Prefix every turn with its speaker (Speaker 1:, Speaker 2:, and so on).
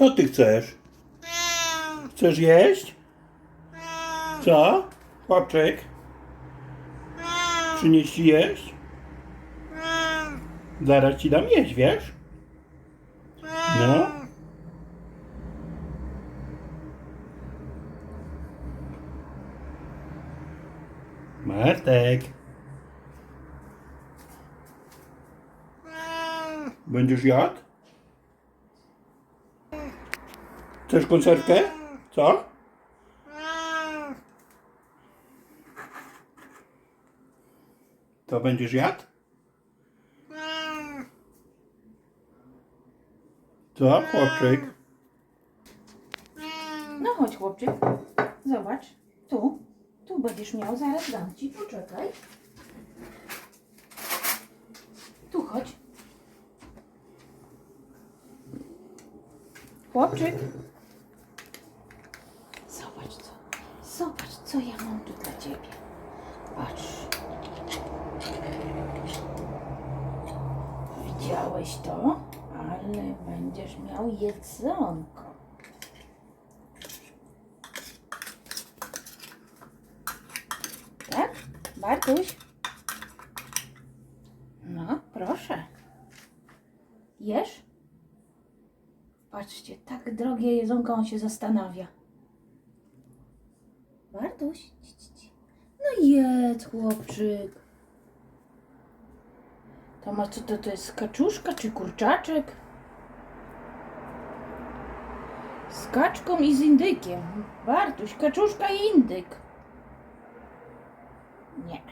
Speaker 1: Co ty chcesz? Chcesz jeść? Co? Chłopczyk? Przynieść ci jeść? Zaraz ci dam jeść, wiesz? No. Martek. Będziesz jadł? Chcesz konserwkę? Co? To będziesz jadł? Co, chłopczyk?
Speaker 2: No chodź chłopczyk, zobacz, tu, tu będziesz miał, zaraz dam ci, poczekaj. Tu chodź. Chłopczyk. Zobacz co, zobacz co ja mam tu dla ciebie. Patrz. Widziałeś to? Ale będziesz miał jedzonko. Tak? Bartuś? No, proszę. Jesz? Patrzcie, tak drogie jedzonko, on się zastanawia. Bartuś? No jedz, chłopczyk. To ma co to, to jest kaczuszka czy kurczaczek? Z kaczką i z indykiem. Bartuś, kaczuszka i indyk. Nie.